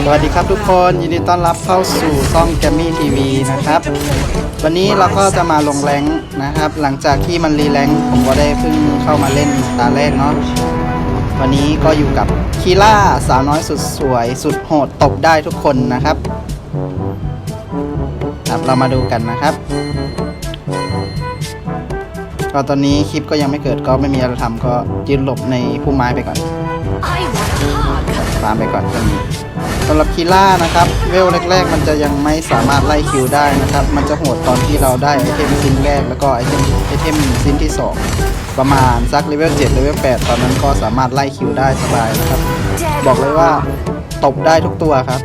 สวัสดีครับทุกคนยินดีต้อนรับเข้าสู่ช่องแกมมี่ทีวีนะครับ วันนี้เราก็จะมาลงแรงนะครับ หลังจากที่มันรีแรงผมก็ได้เพิ่งเข้ามาเล่นตาแรกเนาะวันนี้ก็อยู่กับคีล่าสาวน้อยสุดสวย สุดโหดตบได้ทุกคนนะครับ ครับเรามาดูกันนะครับก็ตอนนี้คลิปก็ยังไม่เกิดก็ไม่มีอะไรทำก็ยืนหลบในพุ่มไม้ไปก่อน I want a hug. ตามไปก่อนตรงนี้สำหรับคีล่านะครับ เวลแรก ๆ มันจะยังไม่สามารถไล่คิวได้นะครับ มันจะโหดตอนที่เราได้ไอเทมชิ้นแรกแล้วก็ไอเทมไอเทมชิ้นที่ 2 ประมาณสักเลเวล7เลเวล8ตอนนั้นก็สามารถไล่คิวได้สบายนะครับ บอกเลยว่าตบได้ทุกตัวครับ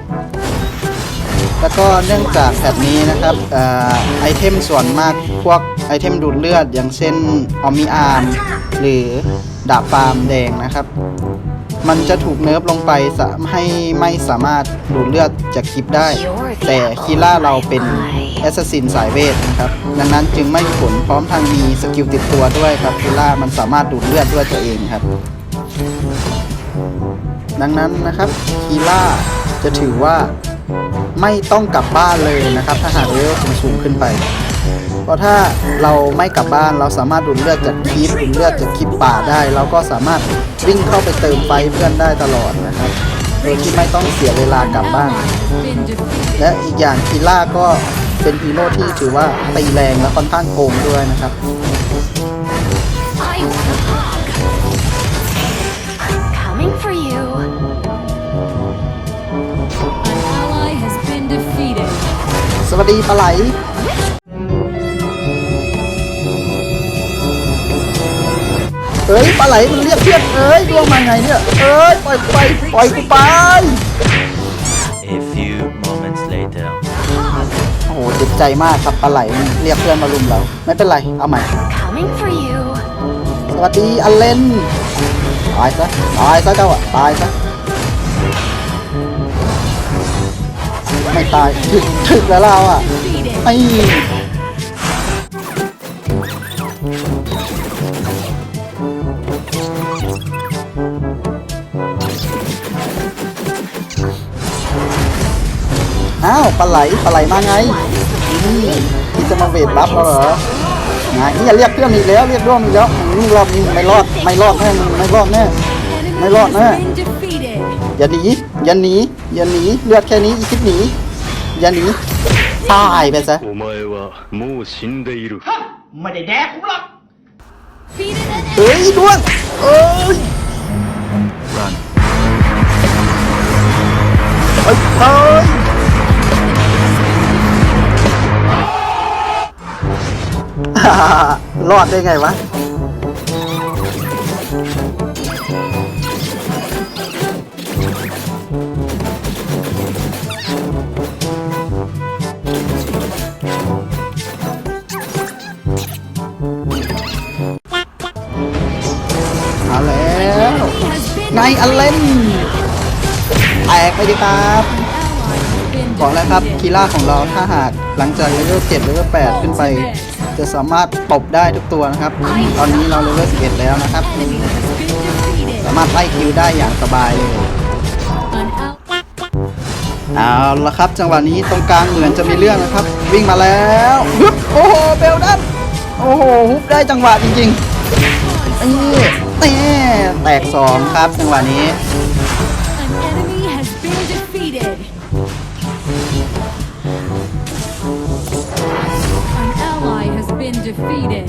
แล้วก็เนื่องจากแพทนี้นะครับเอ่อไอเทมส่วนมากพวกไอเทมดูดเลือด อย่างเช่นออมิอาร์มหรือดาบฟาร์มแดงนะครับ มันจะถูกเนิร์ฟลงไปให้ไม่สามารถดูดเลือดจากคลิปได้ แต่คีล่าเราเป็นแอสซัสซินสายเวทนะครับ ดังนั้นจึงไม่มีผลพร้อมทางมีสกิลติดตัวด้วยครับคีล่ามันสามารถดูดเลือดด้วยตัวเองครับ ดังนั้นนะครับคีล่าจะถือว่าไม่ต้องกลับบ้านเลยนะครับ ถ้าหากเลเวลสูงขึ้นไป เพราะถ้าเราไม่กลับบ้านเราสามารถดูดเลือดจากคลิปดูดเลือดจากคลิปป่าได้ เราก็สามารถวิ่งเข้าไปเติมไฟเพื่อนได้ตลอดนะครับ โดยที่ไม่ต้องเสียเวลากลับบ้าน been defeated. และอีกอย่างคีล่าก็เป็นฮีโร่ที่ถือว่าตีแรงและค่อนข้างโกงด้วยนะครับ I want a hug. I'm coming for you. An ally has been defeated. สวัสดีปลาไหล เอ้ยปลาไหลมันเรียกเพื่อนเอ้ยล่วงมาไงเนี่ยเอ้ยปล่อยกูไปปล่อยกูไป A few moments later. โอ้โหเจ็บใจมากครับปลาไหลมันเรียกเพื่อนมาลุมเราไม่เป็นไรเอาใหม่ Coming for you. สวัสดีอเลนตายซะตายซะเจ้าอะตายซะไม่ตายถึกถึกแล้วเราอะ Defeated. ไอ้ อ้าวปลาไหลปลาไหลมาไงนี่ที่จะมาเวทบัฟเราเหรอนะนี่อย่าเรียกเพื่อนอีกแล้วเรียกร่วมอีกแล้วมึงรอบนี้ไม่รอดไม่รอดแน่มึไม่รอดแน่ไม่รอดแน่อย่าหนีอย่าหนีอย่าหนีเลือดแค่นี้อีกทีหนีอย่าหนีตายไปซะไม่ได้แดกหรอกเฮ้ยด้วงเอ้ยเฮ้ย รอดได้ไงวะ เอาแล้ว has been ไงอเลนแตกไปดีครับ บอกแล้วครับคีล่าของเราถ้าหากหลังจากเลเวล7เลเวล8ขึ้นไป จะสามารถตบได้ทุกตัวนะครับ ตอนนี้เราเลเวล11 แล้วนะครับ สามารถไล่คิวได้อย่างสบายเลยเอาละครับ จังหวะนี้ตรงกลางเหมือนจะมีเรื่องนะครับ วิ่งมาแล้วฮึบโอ้โหเบลดันโอ้โหฮุบได้จังหวะจริงๆนี่เต้แตกสองครับจังหวะนี้ defeated.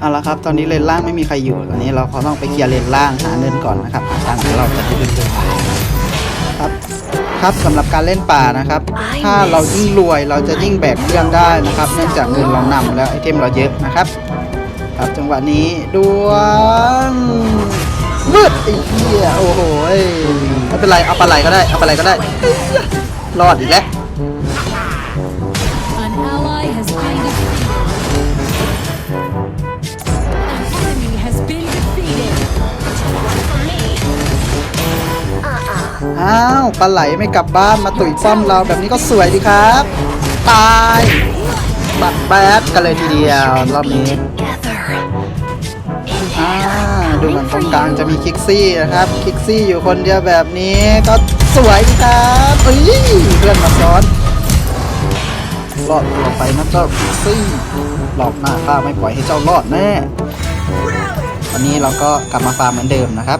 เอาละครับ ตอนนี้เลนล่างไม่มีใครอยู่ตอนนี้เราก็ต้องไปเคลียร์เลนล่างหาเงินก่อนนะครับหาตังค์ที่เราจะได้เล่นครับครับสำหรับการเล่นป่านะครับ ถ้าเรายิ่งรวยเราจะยิ่งแบกเครื่องได้นะครับ เนื่องจากเงินเรานำแล้วไอเทมเราเยอะนะครับ ครับจังหวะนี้ดวงมืดไอ้เหี้ยโอ้โหยไม่เป็นไรเอาปลาไหลก็ได้เอาปลาไหลก็ได้เอ้ยรอดอีกแล้ว อ้าวปลาไหลไม่กลับบ้านมาตุ๋ยป้อมเราแบบนี้ก็สวยดีครับ ตายบัดแบดกันเลยทีเดียวรอบนี้อ่าดูเหมือนตรงกลางจะมีคิกซี่นะครับ คิกซี่อยู่คนเดียวแบบนี้ก็สวยดีครับเอ้ยเพื่อนมาซ้อนรอดตัวไปนะเจ้าคิกซี่หลอกหน้าข้าไม่ปล่อยให้เจ้ารอดแน่วันนี้เราก็กลับมาฟาร์มเหมือนเดิมนะครับ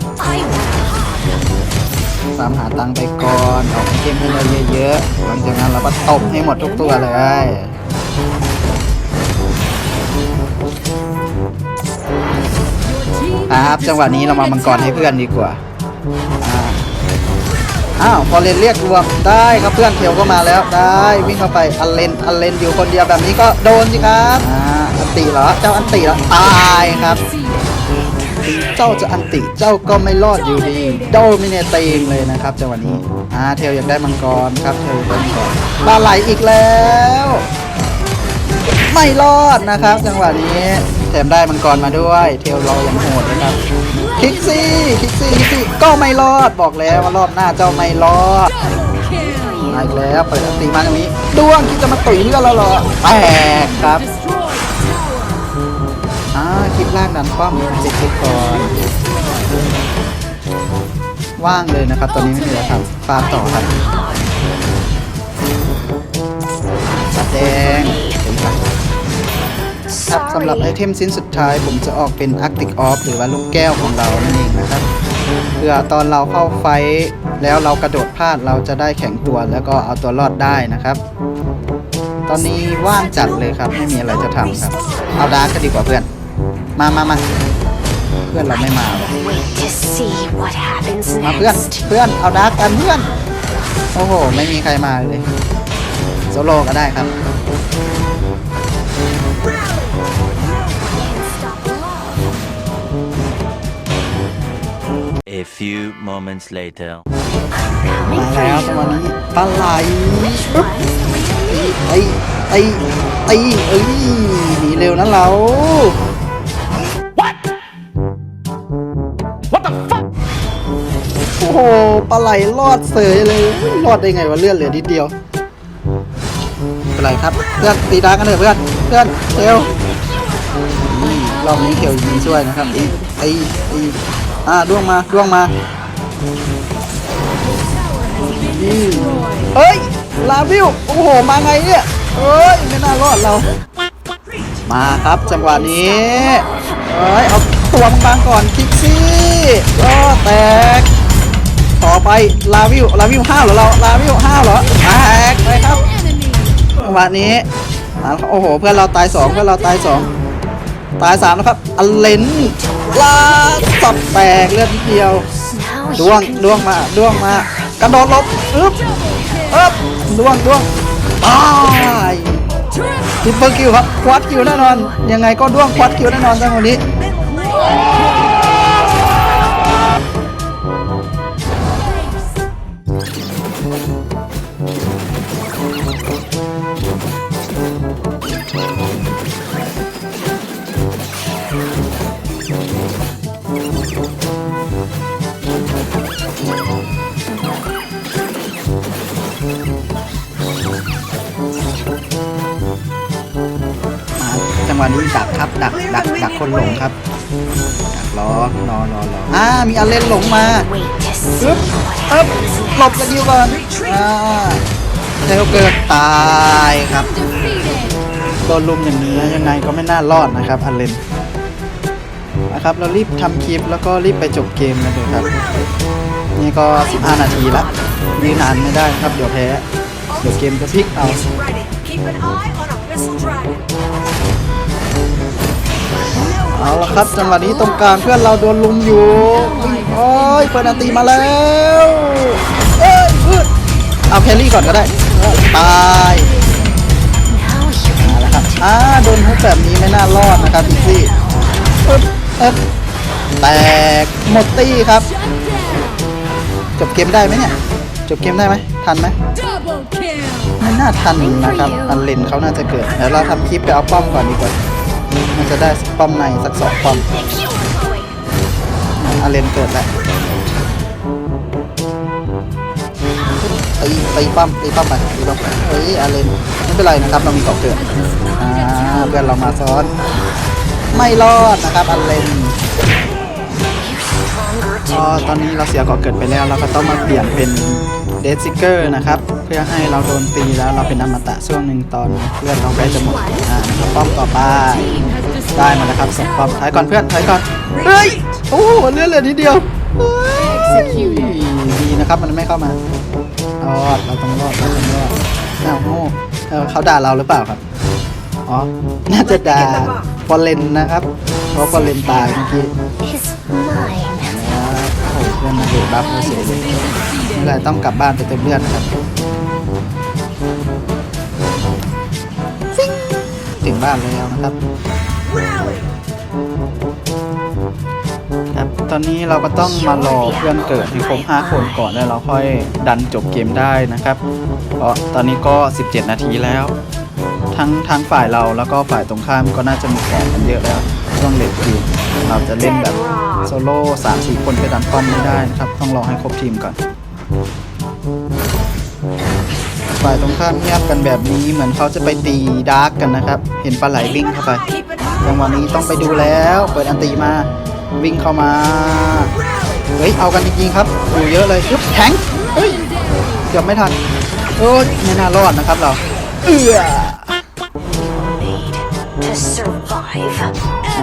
ฟามหาตังค์ไปก่อนออกเทมให้เราเยอะๆ หลังจากนั้นเราก็ตบให้หมดทุกตัวเลยครับจังหวะนี้เรามามังกรให้เพื่อนดีกว่าอ้าวพอเลนเรียกรวมได้ครับเพื่อนเทียวก็มาแล้วได้วิ่งเข้าไปอันเลนอันเลนอยู่คนเดียวแบบนี้ก็โดนสิครับอ่าอันติเหรอเจ้าอันติเหรอตายครับ ถึงเจ้าจะอันติเจ้าก็ไม่รอดอยู่ดีโดมิเนตเองเลยนะครับจังหวะนี้อ่าเทลอยากได้มังกรครับเทลอยากได้มังกรปลาไหลอีกแล้ว ไม่รอดนะครับ จังหวะนี้แถมได้มังกรมาด้วย เทลเรายังโหดนะครับคิกซี่คิกซี่คิกซี่ก็ไม่รอดบอกแล้วว่ารอบหน้าเจ้าไม่รอดมาอีกแล้วเปิดตีมาตรงนี้ดวงคิดจะมาตุ๋ยเลือดเราเหรอแตกครับ ลิปล่างดันป้อมเจ็บไปก่อนว่างเลยนะครับ ตอนนี้ไม่มีอะไรทำฟาร์มต่อครับสัดแดงเป็นไปครับสำหรับไอเทมชิ้นสุดท้ายผมจะออกเป็น Arctic Off หรือว่าลูกแก้วของเรานั่นเองนะครับเพื่อตอนเราเข้าไฟท์แล้วเรากระโดดพลาดเราจะได้แข็งตัวแล้วก็เอาตัวรอดได้นะครับ ตอนนี้ว่างจัดเลยครับ ไม่มีอะไรจะทำครับ เอาดาร์กก็ดีกว่าเพื่อน มามามาเพื่อนเราไม่มาหรอก Wait to see what happens มาเพื่อน next. เพื่อน เอาดาร์กกันเพื่อน โอ้โห ไม่มีใครมาเลย โซโล่ก็ได้ครับ A few moments later. มาแล้วจังหวะนี้ปลาไหลปึ๊บไอ้ไอ้ไอ้เอ้ยหนีเร็วนะเรา โอ้โหปลาไหลรอดเสยเลยรอดได้ไงวะเลื่อนเหลือนิดเดียวไม่เป็นไรครับเพื่อนตีดากันเถอะเพื่อนเพื่อนเทลนี่รอบนี้เทลยิงช่วยนะครับไอ้ไอ้ไอ้อ่าด้วงมาด้วงมานี่เฮ้ยลาวิวโอ้โหมาไงเนี่ยเฮ้ยไม่น่ารอดเรามาครับจังหวะนี้เอ้ยเอาตัวบางๆก่อนคิกซี่ก็แตก ต่อไปลาวิวลาวิวห้าวเหรอเราลาวิวห้าวเหรอแตกไปครับจังหวะนี้โอ้โหเพื่อนเราตายสองเพื่อนเราตายสองตายสามแล้วครับอเลนลาสับแตกเลือดนิดเดียวด้วงด้วงมาด้วงมากระโดดลบอึ๊บอึ๊บด้วงด้วงตายทิปเปิลคิวครับควัดคิวแน่นอนยังไงก็ด้วงควัดคิวแน่นอนจังหวะนี้ หวะนี้ดักครับดักดักดักคนหลงครับดักล้อรอรอรออ่ามีอเลนหลงมาปึ๊บปึ๊บหลบกันอยู่ก่อนอ่าเทลเกิดตายครับโดนลุมอย่างนี้ยังไงก็ไม่น่ารอดนะครับอเลนนะครับเรารีบทำคลิปแล้วก็รีบไปจบเกมกันเลยครับ นี่ก็ 15 นาทีละยืนนานไม่ได้ครับ เดี๋ยวแพ้ เดี๋ยวเกมจะพลิกเอา เอาละครับจังหวะนี้ตรงกลางเพื่อนเราโดนลุมอยู่โอ้ยเปิดอันตีมาแล้วเอ้ยพืดเอาแครี่ก่อนก็ได้ตายมาแล้วครับอ่าโดนทุบแบบนี้ไม่น่ารอดนะครับอีกซี่ปึ๊บเอ๊บแตกหมดตี้ครับ จบเกมได้ไหมเนี่ยจบเกมได้ไหมทันไหมไม่น่าทันนะครับอันเลนเขาน่าจะเกิดเดี๋ยวเราทำคลิปไปเอาป้อมก่อนดีกว่า มันจะได้ป้อมในสักสองป้อมอาเลนเกิดแล้วตีตีปั้มตีปั้มไปตีปั้มไปเฮ้ยอาเลนไม่เป็นไรนะครับเรามีเกาะเกิดอ่าเพื่อนเรามาซ้อน ไม่รอดนะครับอาเลนก็ตอนนี้เราเสียก่อเกิดไปแล้วเราก็ต้องมาเปลี่ยนเป็น เดซิเกอร์นะครับ เพื่อให้เราโดนตีแล้วเราเป็นอมตะช่วงหนึ่งตอนเลือดเราใกล้จะหมดอ่านะครับป้อมต่อไป Team has destroyed ได้มาแล้วครับสองป้อมถอยก่อนเพื่อนถอยก่อนเฮ้ยโอ้โหเลือดเหลือนิดเดียวเฮ้ยดีนะครับมันไม่เข้ามารอดเราต้องรอดเราต้องรอดอ้าวโง่เออเขาด่าเราหรือเปล่าครับอ๋อน่าจะด่าฟอลเลนนะครับเพราะฟอลเลนตายเมื่อกี้ is mine. โอ้โหเพื่อนมาดูบัฟเฉยเลย ไม่เป็นไรต้องกลับบ้านไปเติมเลือดนะครับถึงบ้านแล้วนะครับครับ ตอนนี้เราก็ต้องมารอเพื่อนเกิดให้ครบ5คนก่อนแล้วเราค่อยดันจบเกมได้นะครับเพราะตอนนี้ก็ 17 นาทีแล้ว ทั้งทั้งฝ่ายเราแล้วก็ฝ่ายตรงข้ามก็น่าจะมีแผนกันเยอะแล้วช่วงเลดทีมเราจะเล่นแบบโซโล่สามสี่คนไปดันป้อมไม่ได้นะครับ ต้องรอให้ครบทีมก่อน ฝ่ายตรงข้ามเงียบกันแบบนี้เหมือนเขาจะไปตีดาร์กกันนะครับ เห็นปลาไหลวิ่งเข้าไปจังหวะนี้ต้องไปดูแล้ว เปิดอันตีมาวิ่งเข้ามาเฮ้ยเอากันจริงๆครับอยู่เยอะเลยปึ๊บแข็งเฮ้ยเกือบไม่ทันโอ้ยไม่น่ารอดนะครับเราเอือ Made to survive.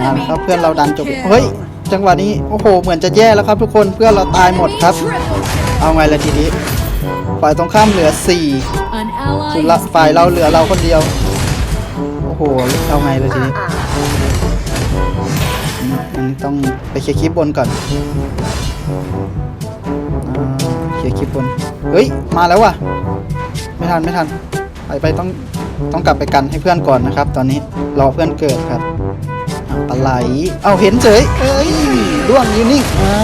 อ่าครับเพื่อนเราดันจบเฮ้ยจังหวะนี้โอ้โหเหมือนจะแย่แล้วครับทุกคนเพื่อนเราตายหมดครับ เอาไงล่ะทีนี้ ฝ่ายตรงข้ามเหลือ4 An ally ส่วนละ has ฝ่ายเราเหลือเราคนเดียว โอ้โห เอาไงล่ะทีนี้อืมอันนี้ต้องไปเคลียร์คลิปบนก่อนอ่าเคลียร์คลิปบน เฮ้ย มาแล้วว่ะ ไม่ทันไม่ทัน ไปไปต้องต้องกลับไปกันให้เพื่อนก่อนนะครับ ตอนนี้รอเพื่อนเกิดครับอะปลาไหล เอาเห็นเฉย เอ้ยด้วงยืนนิ่งอ่า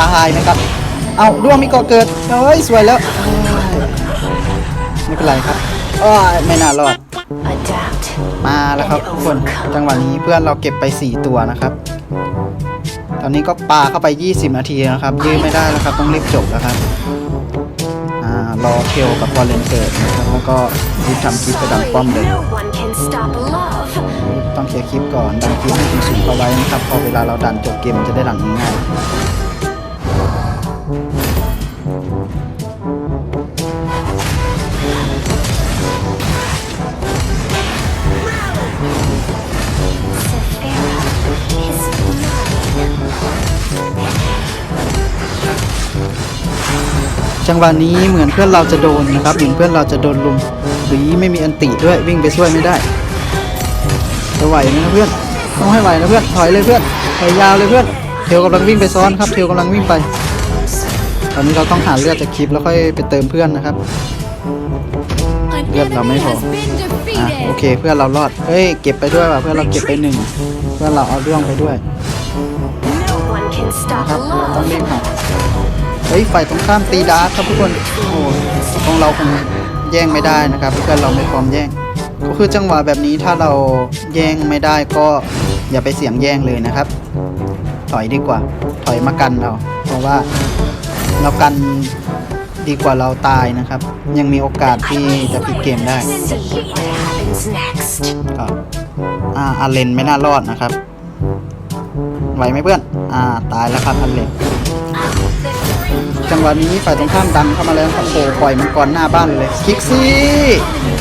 ตายไหมครับ เอาด้วงมีเกาะเกิดเฮ้ยสวยแล้วไม่เป็นไรครับอ้ายไม่น่ารอดมาแล้วครับทุกคนจังหวะนี้เพื่อนเราเก็บไป 4 ตัวนะครับ ตอนนี้ก็ปาเข้าไป 20 นาทีนะครับยื้อไม่ได้แล้วครับต้องรีบจบแล้วครับรอเทลกับบอลเลนเกิดนะครับแล้วก็รีบทำคลิปไปดันป้อมเลยต้องเคลียร์คลิปก่อนดันคลิปให้สูงๆเข้าไว้นะครับพอเวลาเราดันจบเกมจะได้ดันง่าย จังหวะนี้เหมือนเพื่อนเราจะโดนนะครับ เหมือนเพื่อนเราจะโดนลุมหรือไม่มีอันติด้วยวิ่งไปช่วยไม่ได้จะไหวไหมนะเพื่อนต้องให้ไหวนะเพื่อนถอยเลยเพื่อนถอยยาวเลยเพื่อนเทลกำลังวิ่งไปซ้อนครับเทลกำลังวิ่งไป ตอนนี้เราต้องหาเลือดจากคลิปแล้วค่อยไปเติมเพื่อนนะครับ An Yep, enemy làm mấy has khổ. been อะโอเคเพื่อนเรารอดเฮ้ยเก็บไปด้วยว่ะเพื่อนเราเก็บไปหนึ่งเพื่อนเราเอาเรื่องไปด้วยครับต้องรีบหา เฮ้ยฝ่ายตรงข้ามตีดาร์ครับทุกคนโอ้โหของเราคงแย่งไม่ได้นะครับเพื่อนเราไม่พร้อมแย่ง ก็คือจังหวะแบบนี้ถ้าเราแย่งไม่ได้ก็อย่าไปเสี่ยงแย่งเลยนะครับ ถอยดีกว่า ถอยมากันเรา เพราะว่าเรากันดีกว่าเราตายนะครับ ยังมีโอกาสที่จะพลิกเกมได้ก็อ่าอาเลนไม่น่ารอดนะครับไหวไหมเพื่อน อ่า ตายแล้วครับอาเลน จังหวะนี้ฝ่ายตรงข้ามดันเข้ามาแล้วครับโอ้ปล่อยมันก่อนหน้าบ้านเลยคิกซี่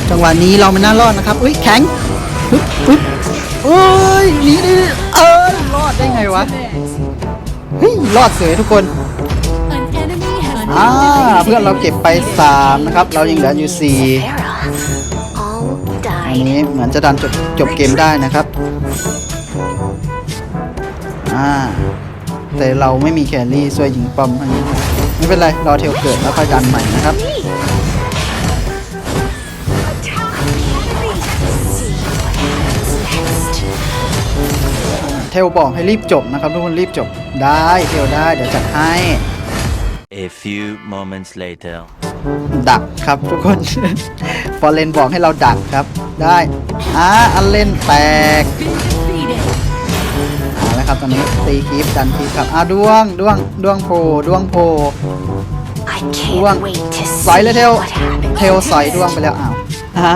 จังหวะนี้เราไม่น่ารอดนะครับอุ้ยแข็งปึ๊บปึ๊บเอ้ยหนีดิเอ้ยรอดได้ไงวะเฮ้ยรอดเสยทุกคนอ่าเพื่อนเราเก็บไป 3 นะครับ เรายังเหลืออยู่4อันนี้เหมือนจะดันจบจบเกมได้นะครับอ่าแต่เราไม่มีแครี่ช่วยยิงป้อมให้ ไม่เป็นไร รอเทลเกิดแล้วค่อยดันใหม่นะครับเทลบอกให้รีบจบนะครับ ทุกคนรีบจบได้เทลได้เดี๋ยวจัดให้ A few moments later. ดักครับทุกคน ฟอร์เรนบอกให้เราดักครับ ได้อ่าอันเล่นแตก been defeated. เอาละครับตอนนี้ตีคลิปดันคลิปครับอ่าดวงดวงดวงโพดวงโพ I ดวง can't wait to สอย see เลยเทล what happens. เทลสอยดวงไปแล้วอ้าวอ่า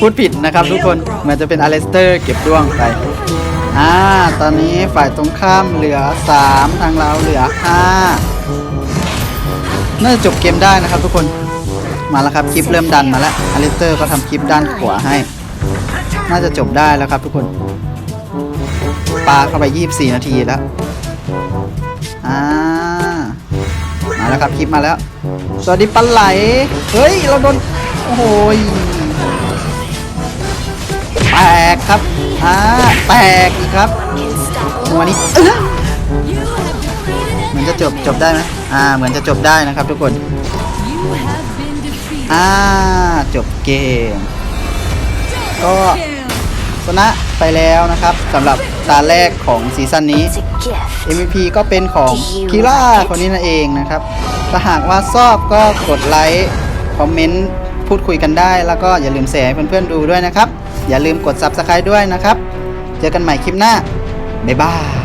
พูดผิดนะครับทุกคนเหมือนจะเป็นอเลสเตอร์เก็บดวงไปอ่าตอนนี้ฝ่ายตรงข้ามเหลือ 3 ทางเราเหลือ 5 น่าจะจบเกมได้นะครับทุกคนมาแล้วครับคลิปเริ่มดันมาแล้วอลิสเตอร์ก็ทำคลิปด้านขวาให้ น่าจะจบได้แล้วครับทุกคน ปาเข้าไป 24 นาทีแล้วอ่ามาแล้วครับคลิปมาแล้ว สวัสดีปลาไหล เฮ้ย เราโดน โอ้โหยแตกครับอ่าแตกอีกครับหัวนี้เออ You have defeated เหมือนจะจบจบได้ไหมอ่า เหมือนจะจบได้นะครับทุกคน อ่า จบเกม ก็ชนะ ไปแล้วนะครับสำหรับตาแรกของซีซั่นนี้ MVP ก็เป็นของคีร่าคนนี้นั่นเองนะครับ ถ้าหากว่าชอบก็กดไลค์คอมเมนต์พูดคุยกันได้ แล้วก็อย่าลืมแชร์ให้เพื่อนๆดูด้วยนะครับ อย่าลืมกด Subscribe ด้วยนะครับ เจอกันใหม่คลิปหน้า บ๊ายบาย